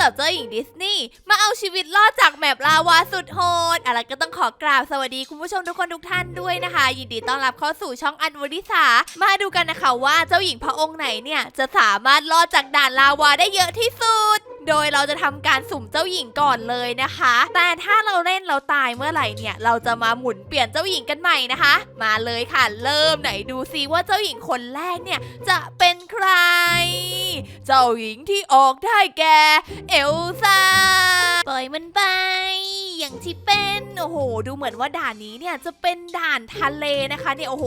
จับเจ้าหญิงดิสนีย์มาเอาชีวิตรอดจากแมปลาวาสุดโหดอะไรก็ต้องขอกราบสวัสดีคุณผู้ชมทุกคนทุกท่านด้วยนะคะ ยินดีต้อนรับเข้าสู่ช่องอันวริสามาดูกันนะคะว่าเจ้าหญิงพระองค์ไหนเนี่ยจะสามารถรอดจากด่านลาวาได้เยอะที่สุดโดยเราจะทำการสุ่มเจ้าหญิงก่อนเลยนะคะ แต่ถ้าเราเล่นเราตายเมื่อไหร่เนี่ย เราจะมาหมุนเปลี่ยนเจ้าหญิงกันใหม่นะคะ มาเลยค่ะ เริ่มไหนดูซิว่าเจ้าหญิงคนแรกเนี่ยจะเป็นใคร เจ้าหญิงที่ออกได้แก่เอลซ่าปล่อยมันไปอย่างที่เป็นโอ้โห ดูเหมือนว่าด่านนี้เนี่ยจะเป็นด่านทะเลนะคะเนี่ยโอ้โห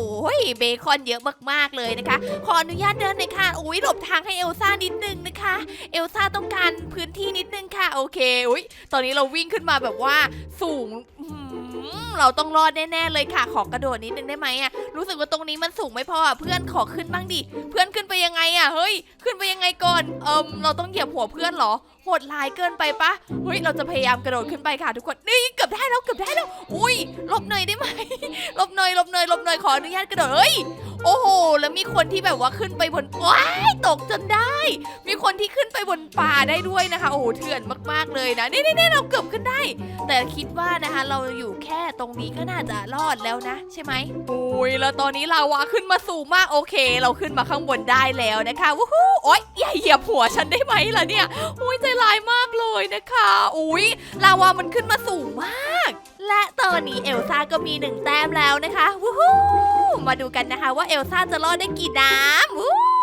เบคอนเยอะมากๆเลยนะคะ ขออนุญาตเดินหน่อยค่ะอุ้ยหลบทางให้เอลซ่านิดนึงนะคะ เอลซ่าต้องการพื้นที่นิดนึงค่ะ โอเคอุ้ยตอนนี้เราวิ่งขึ้นมาแบบว่าสูงเราต้องรอดแน่ๆเลยค่ะ ขอกระโดดนิดนึงได้ไหมอะรู้สึกว่าตรงนี้มันสูงไม่พออะเพื่อนขอขึ้นบ้างดิเพื่อนขึ้นไปยังไงอะเฮ้ย ขึ้นไปยังไงก่อนเอิมเราต้องเหยียบหัวเพื่อนเหรอ โหดร้ายเกินไปปะเฮ้ยเราจะพยายามกระโดดขึ้นไปค่ะทุกคนนี่เกือบได้แล้วเกือบได้แล้ว อุ้ยลบหน่อยได้ไหมลบหน่อยลบหน่อยลบหน่อยขออนุญาตกระโดดเฮ้ยโอ้โห แล้วมีคนที่แบบว่าขึ้นไปบนว้ายตกจนได้ มีคนที่ขึ้นไปบนป่าได้ด้วยนะคะ โอ้โหเถื่อนมากๆเลยนะนี่นี่เราเกือบขึ้นได้ แต่คิดว่านะคะ เราอยู่แค่ตรงนี้ก็น่าจะรอดแล้วนะ ใช่ไหมโอ้ยแล้วตอนนี้ลาวาขึ้นมาสูงมากโอเค เราขึ้นมาข้างบนได้แล้วนะคะวู้ฮู้โอ๊ยอย่าเหยียบหัวฉันได้ไหมล่ะเนี่ยอุ้ยใจร้ายมากเลยนะคะ อุ้ยลาวามันขึ้นมาสูงมาก และตอนนี้เอลซ่าก็มีหนึ่งแต้มแล้วนะคะ วู้ฮู้มาดูกันนะคะว่าเอลซ่าจะรอดได้กี่น้ำวู้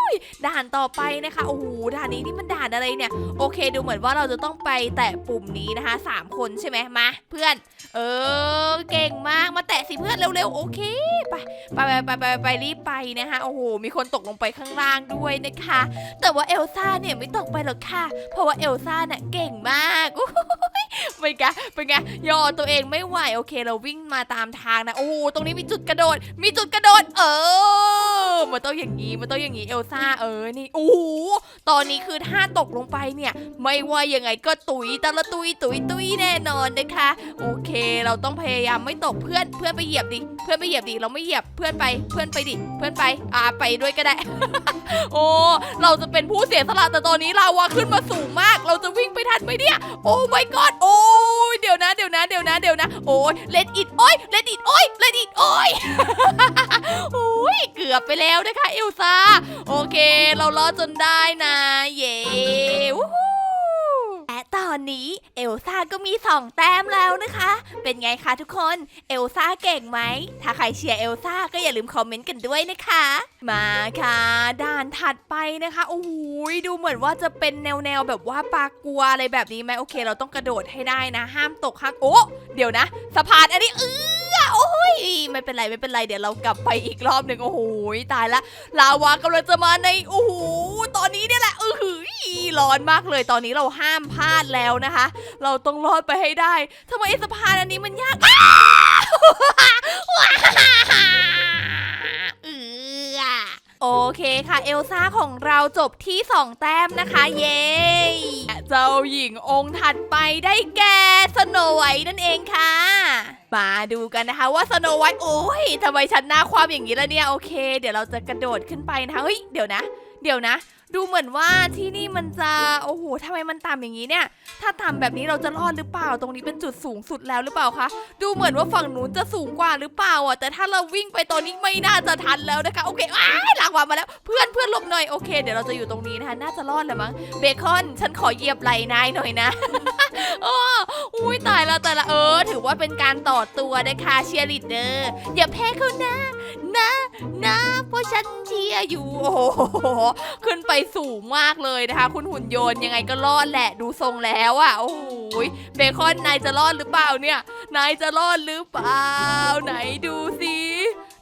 ด่านต่อไปนะคะโอ้โหด่านนี้นี่มันด่านอะไรเนี่ย โอเค ดูเหมือนว่าเราจะต้องไปแตะปุ่มนี้นะคะสามคนใช่ไหมมาเพื่อน เออ เก่งมากมาแตะสิเพื่อนเร็วๆโอเคไปไปไปไปไปไปรีบไปนะคะโอ้โหมีคนตกลงไปข้างล่างด้วยนะคะ แต่ว่าเอลซ่าเนี่ยไม่ตกไปหรอกค่ะ เพราะว่าเอลซ่าเนี่ยเก่งมากโอ้โหเป็นไงเป็นไงย่อตัวเองไม่ไหวโอเค เราวิ่งมาตามทางนะโอ้โหตรงนี้มีจุดกระโดด มีจุดกระโดด เออ มันต้องอย่างนี้มันต้องอย่างนี้เอลซ่าเออนี่โอ้โหตอนนี้คือถ้าตกลงไปเนี่ย ไม่ว่ายังไงก็ตุยตะละตุยตุยตุยแน่นอนนะคะ โอเค เราต้องพยายามไม่ตกเพื่อนเพื่อนไปเหยียบดิ เพื่อนไปเหยียบดิเราไม่เหยียบเพื่อนไปเพื่อนไปดิเพื่อนไปอ่าไปด้วยก็ได้ โอ้เราจะเป็นผู้เสียสละแต่ตอนนี้ลาวาขึ้นมาสูงมาก เราจะวิ่งไปทันไหมเนี่ย โอ้ my god โอ้ยเดี๋ยวนะเดี๋ยวนะเดี๋ยวนะเดี๋ยวนะโอ้ยเลดอิดโอ้ยเลดอิดโอ้ยเลดอิดโอ้ยโอ้ยเกือบไปแล้วนะคะเอลซ่าโอเค เรารอดจนได้นะ เย้ อนนี้เอลซ่าก็มีสองแต้มแล้วนะคะ เป็นไงคะทุกคน เอลซ่าเก่งไหม ถ้าใครเชียร์เอลซ่าก็อย่าลืมคอมเมนต์กันด้วยนะคะ มาค่ะ ด่านถัดไปนะคะ โอ้โหดูเหมือนว่าจะเป็นแนวแนวแบบว่าปลากลัวอะไรแบบนี้ไหมโอเค เราต้องกระโดดให้ได้นะ ห้ามตกห้ามโอ้เดี๋ยวนะ สะพานอันนี้เออ โอ้ยไม่เป็นไรไม่เป็นไรเดี๋ยวเรากลับไปอีกรอบหนึ่งโอ้โหตายละลาวากำลังจะมาในโอ้โหตอนนี้เนี่ยแหละเออหือร้อนมากเลยตอนนี้เราห้ามพลาดแล้วนะคะ เราต้องรอดไปให้ได้ทำไมไอ้สะพานอันนี้มันยากเออโอเคค่ะ เอลซ่าของเราจบที่ 2 แต้มนะคะ เย้เจ้าหญิงองค์ถัดไปได้แก่สโนไวนั่นเองค่ะ มาดูกันนะคะว่าสโนไวท์โอ้ยทำไมฉันหน้าความอย่างนี้ล่ะเนี่ยโอเค เดี๋ยวเราจะกระโดดขึ้นไปนะคะเฮ้ยเดี๋ยวนะ เดี๋ยวนะ ดูเหมือนว่าที่นี่มันจะโอ้โหทำไมมันต่ำอย่างนี้เนี่ย ถ้าต่ำแบบนี้เราจะรอดหรือเปล่า ตรงนี้เป็นจุดสูงสุดแล้วหรือเปล่าคะ ดูเหมือนว่าฝั่งนู้นจะสูงกว่าหรือเปล่าอะ แต่ถ้าเราวิ่งไปตอนนี้ไม่น่าจะทันแล้วนะคะ โอเคอ้ายลากวามาแล้ว เพื่อนเพื่อนหลบหน่อย โอเค เดี๋ยวเราจะอยู่ตรงนี้นะคะ น่าจะรอดแหละมั้ง เบคอน ฉันขอเหยียบไหล่นายหน่อยนะโอ้อุ้ยตายแล้วแต่ละเออ ถือว่าเป็นการต่อตัวนะคะเชียร์ลีดเดอร์อย่าแพ้เขานะ นะนะเพราะฉันเชียร์อยู่ โอ้โห ขึ้นไปสูงมากเลยนะคะ คุณหุ่นยนต์ยังไงก็รอดแหละดูทรงแล้วอะโอ้โหเบคอนนายจะรอดหรือเปล่าเนี่ย นายจะรอดหรือเปล่า ไหนดูสิ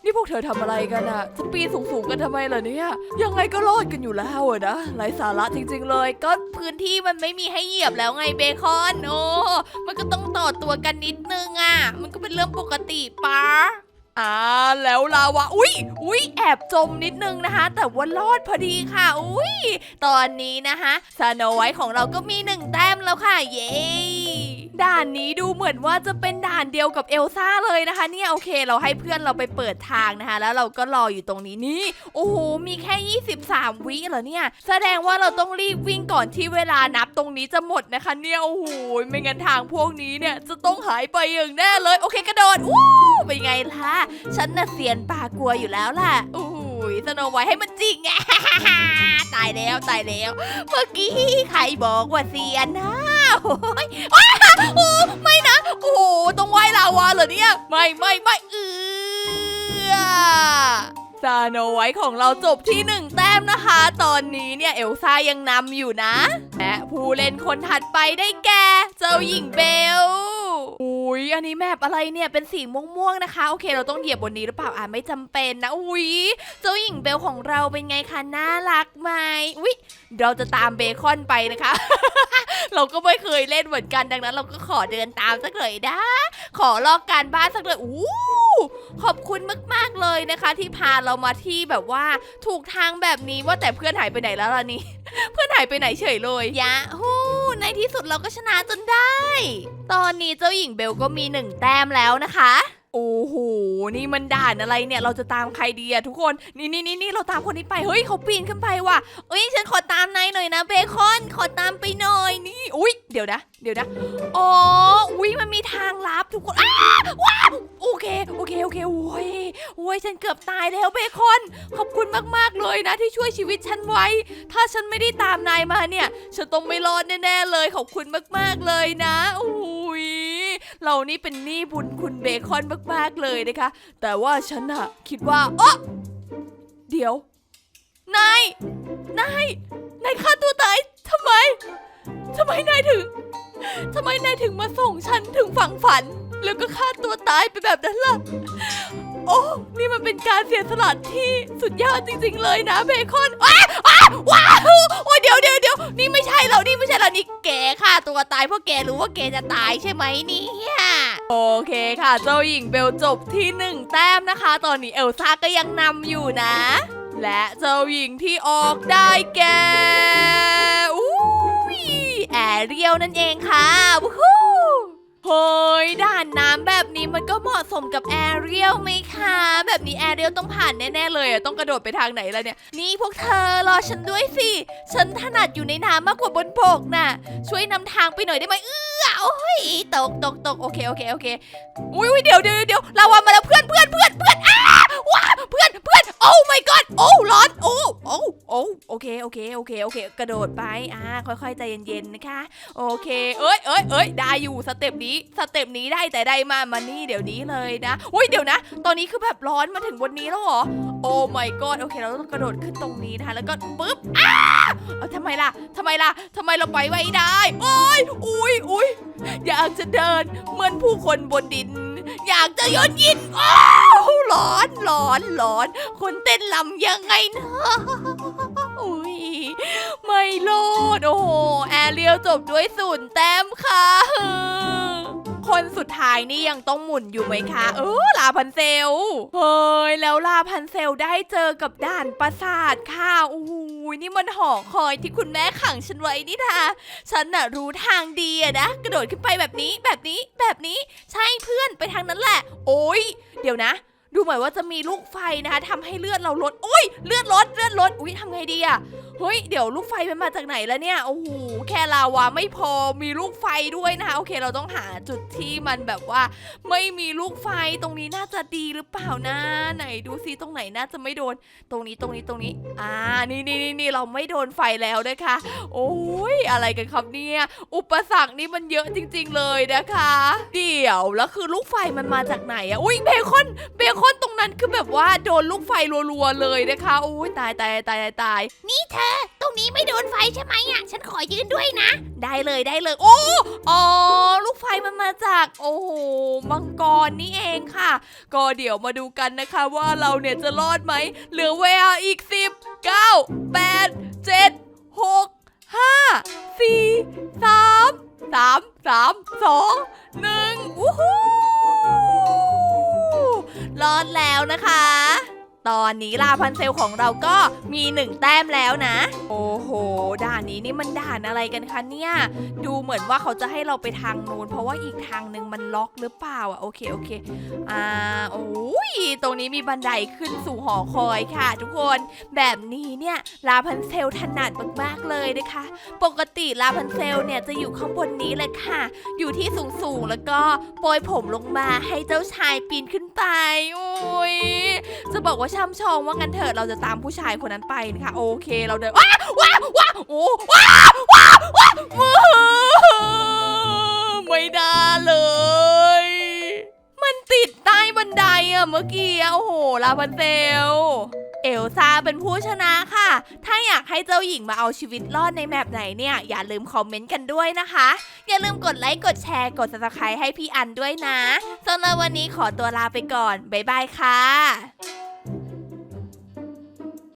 นี่พวกเธอทำอะไรกันอะจะปีนสูงๆกันทำไมล่ะเนี่ย ยังไงก็รอดกันอยู่แล้วอะนะไร้สาระจริงๆเลย ก็พื้นที่มันไม่มีให้เหยียบแล้วไงเบคอน โอ้ มันก็ต้องต่อตัวกันนิดนึงอะมันก็เป็นเรื่องปกติปะ อ่าแล้วลาวาอุ้ยอุ้ยแอบจมนิดนึงนะคะ แต่ว่ารอดพอดีค่ะ อุ้ยตอนนี้นะคะสโนไวท์ของเราก็มีหนึ่งแต้มแล้วค่ะ เย้ ด่านนี้ดูเหมือนว่าจะเป็นด่านเดียวกับเอลซ่าเลยนะคะ เนี่ยโอเคเราให้เพื่อนเราไปเปิดทางนะคะ แล้วเราก็รออยู่ตรงนี้นี่โอ้โหมีแค่ 23 วิเหรอเนี่ย แสดงว่าเราต้องรีบวิ่งก่อนที่เวลานับตรงนี้จะหมดนะคะ เนี่ยโอ้โหไม่งั้นทางพวกนี้เนี่ยจะต้องหายไปอย่างแน่เลย โอเคกระโดดอู้เป็นไงล่ะฉันน่ะเสียนปากลัวอยู่แล้วล่ะโอ้โหสโนไว้ให้มันจริงไงตายแล้วตายแล้ว เมื่อกี้ใครบอกว่าเสียนนะโอ้ยว้า โอ้ไม่นะ โอ้โหต้องไหว้ลาวาเหรอเนี่ย ไม่ไม่ไม่เออซาโนไว้ของเราจบที่หนึ่งแต้มนะคะ ตอนนี้เนี่ยเอลซ่ายังนำอยู่นะ และผู้เล่นคนถัดไปได้แก่เจ้าหญิงเบล อุ้ยอันนี้แมปอะไรเนี่ยเป็นสีม่วงๆนะคะ โอเค เราต้องเหยียบบนนี้หรือเปล่าอ่าไม่จำเป็นนะอุ้ยเจ้าหญิงเบลของเราเป็นไงคะน่ารักไหมอุ้ยเราจะตามเบคอนไปนะคะ เราก็ไม่เคยเล่นเหมือนกันดังนั้น เราก็ขอเดินตามสักเลยนะ ขอลอกการบ้านสักเลยอู้ขอบคุณมากๆเลยนะคะ ที่พาเรามาที่แบบว่าถูกทางแบบนี้ว่าแต่เพื่อนหายไปไหนแล้วล่ะนี่ เพื่อนหายไปไหนเฉยเลยยะฮู้ ในที่สุดเราก็ชนะจนได้ ตอนนี้เจ้าหญิงเบลก็มีหนึ่งแต้มแล้วนะคะ โอ้โห นี่มันด่านอะไรเนี่ย เราจะตามใครดีอะทุกคน นี่นี่นี่นี่เราตามคนนี้ไป เฮ้ยเขาปีนขึ้นไปว่ะเอ้ยฉันขอตามนายหน่อยนะเบคอน ขอตามไปหน่อยนี่ อุ้ยเดี๋ยวนะ เดี๋ยวนะ อ๋อ อุ้ยมันมีทางลับทุกคนอ้าว เคโอเคโอ้ยโอ้ยฉันเกือบตายแล้วเบคอน ขอบคุณมากๆเลยนะ ที่ช่วยชีวิตฉันไว้ ถ้าฉันไม่ได้ตามนายมาเนี่ย ฉันต้องไม่รอดแน่ๆเลย ขอบคุณมากๆเลยนะโอ้ยเรานี่เป็นหนี้บุญคุณเบคอนมากๆเลยนะคะ แต่ว่าฉันอะคิดว่าอ๋อเดี๋ยวนายนายนายฆ่าตัวตายทำไม ทำไมนายถึงทำไมนายถึงมาส่งฉันถึงฝั่งฝัน แล้วก็ฆ่าตัวตายไปแบบนั้นล่ะ โอ้ นี่มันเป็นการเสียสละที่สุดยอดจริง ๆ เลยนะเบคอนอ้าอ้าว้าวโอ้ยเดี๋ยวเดี๋ยวเดี๋ยวนี่ไม่ใช่เรานี่ไม่ใช่เรานี่แกฆ่าตัวตายเพราะแกรู้ว่าแกจะตายใช่ไหมเนี่ยโอเคค่ะ เจ้าหญิงเบลจบที่หนึ่งแต้มนะคะ ตอนนี้เอลซ่าก็ยังนำอยู่นะ และเจ้าหญิงที่ออกได้แก แอเรียลนั่นเองค่ะวู้ฮู้เฮ้ยด่านน้ำแบบนี้มันก็เหมาะสมกับแอเรียลไหมคะ แบบนี้แอเรียลต้องผ่านแน่ๆเลยอะต้องกระโดดไปทางไหนล่ะเนี่ย นี่พวกเธอรอฉันด้วยสิ ฉันถนัดอยู่ในน้ำมากกว่าบนบกน่ะ ช่วยนำทางไปหน่อยได้ไหมเออโอ้ยตกตกตกโอเคโอเคโอเค อุ้ยเดี๋ยวเดี๋ยวเดี๋ยวลาวามาแล้วเพื่อนเพื่อนเพื่อนเพื่อนอ้าว้าเพื่อนเพื่อนโอ้ my god โอ้ร้อน โอ้โอเคโอเคโอเคโอเค กระโดดไปอ่าค่อยๆใจเย็นๆนะคะ โอเค เอ้ยเอ้ยเอ้ยได้อยู่สเต็ปนี้สเต็ปนี้ได้แต่ได้มามานี่เดี๋ยวนี้เลยนะอุ้ยเดี๋ยวนะ ตอนนี้คือแบบร้อนมาถึงบนนี้แล้วเหรอโอ้ my god โอเคเราต้องกระโดดขึ้นตรงนี้นะคะ แล้วก็ปึ๊บอ้าเอาทำไมล่ะทำไมล่ะทำไมเราไปไม่ได้โอ้ยอุ้ยอุ้ยอยากจะเดินเหมือนผู้คนบนดิน อยากจะยนยินอ้าวร้อนร้อนร้อนคนเต้นลำยังไงเนาะ ไม่โลด โอ้โห แอเรียลจบด้วยศูนย์แต้มค่ะ คนสุดท้ายนี่ยังต้องหมุนอยู่ไหมคะ เออลาพันเซล เฮ้ย แล้วลาพันเซลได้เจอกับด่านปราสาทค่ะโอ้โหนี่มันหอคอยที่คุณแม่ขังฉันไว้นี่นะฉันน่ะรู้ทางดีอะนะ กระโดดขึ้นไปแบบนี้แบบนี้แบบนี้ใช่เพื่อนไปทางนั้นแหละ โอ้ยเดี๋ยวนะดูเหมือนว่าจะมีลูกไฟนะคะทำให้เลือดเราลดโอ้ย เลือดลด เลือดลด อุ้ยทำไงดีอะ เฮ้ย เดี๋ยวลูกไฟมันมาจากไหนแล้วเนี่ย โอ้โห แค่ลาวาไม่พอ มีลูกไฟด้วยนะคะ โอเค เราต้องหาจุดที่มันแบบว่า ไม่มีลูกไฟ ตรงนี้น่าจะดีหรือเปล่านะ ไหนดูซิตรงไหนน่าจะไม่โดน ตรงนี้ ตรงนี้ ตรงนี้ อ่า นี่นี่นี่นี่เราไม่โดนไฟแล้วนะคะ โอ้ย อะไรกันครับเนี่ย อุปสรรคนี่มันเยอะจริง ๆ เลยนะคะ เดี๋ยว แล้วคือลูกไฟมันมาจากไหนอะอุ้ยเบคอน เบคอนตรงนั้นคือแบบว่าโดนลูกไฟรัวๆเลยนะคะ โอ้ยตายตายตายตายตายนี่เธอตรงนี้ไม่โดนไฟใช่ไหมอะ ฉันขอยืนด้วยนะ ได้เลยได้เลย โอ้อ๋อลูกไฟมันมาจาก โอ้โหมังกรนี่เองค่ะ ก็เดี๋ยวมาดูกันนะคะว่าเราเนี่ยจะรอดไหม เหลือเวลาอีก10 9 8 7 6 5 4 3 3 3 2 1วู้ฮู้รอดแล้วนะคะ ตอนนี้ลาพันเซลของเราก็มีหนึ่งแต้มแล้วนะ โอ้โห ด่านนี้นี่มันด่านอะไรกันคะเนี่ย ดูเหมือนว่าเขาจะให้เราไปทางนู้นเพราะว่าอีกทางหนึ่งมันล็อกหรือเปล่าอะโอเคโอเคอ่าโอ้ยตรงนี้มีบันไดขึ้นสู่หอคอยค่ะ ทุกคนแบบนี้เนี่ยลาพันเซลถนัดมากๆเลยนะคะ ปกติลาพันเซลเนี่ยจะอยู่ข้างบนนี้เลยค่ะ อยู่ที่สูงๆแล้วก็โปรยผมลงมาให้เจ้าชายปีนขึ้นไปโอ้ยจะบอกว่าช่ำชองว่างั้นเถอะเราจะตามผู้ชายคนนั้นไปนะคะโอเคเราเดินว้าว้าว้าโอ้ว้าว้าว้าว้ไม่ได้เลย มันติดใต้บันไดอะเมื่อกี้โอ้โหลาพันเซลเอลซาเป็นผู้ชนะค่ะ ถ้าอยากให้เจ้าหญิงมาเอาชีวิตรอดในแมปไหนเนี่ย อย่าลืมคอมเมนต์กันด้วยนะคะ อย่าลืมกดไลค์ กดแชร์ กด subscribe ให้พี่อันด้วยนะสำหรับวันนี้ขอตัวลาไปก่อน บ๊ายบายค่ะ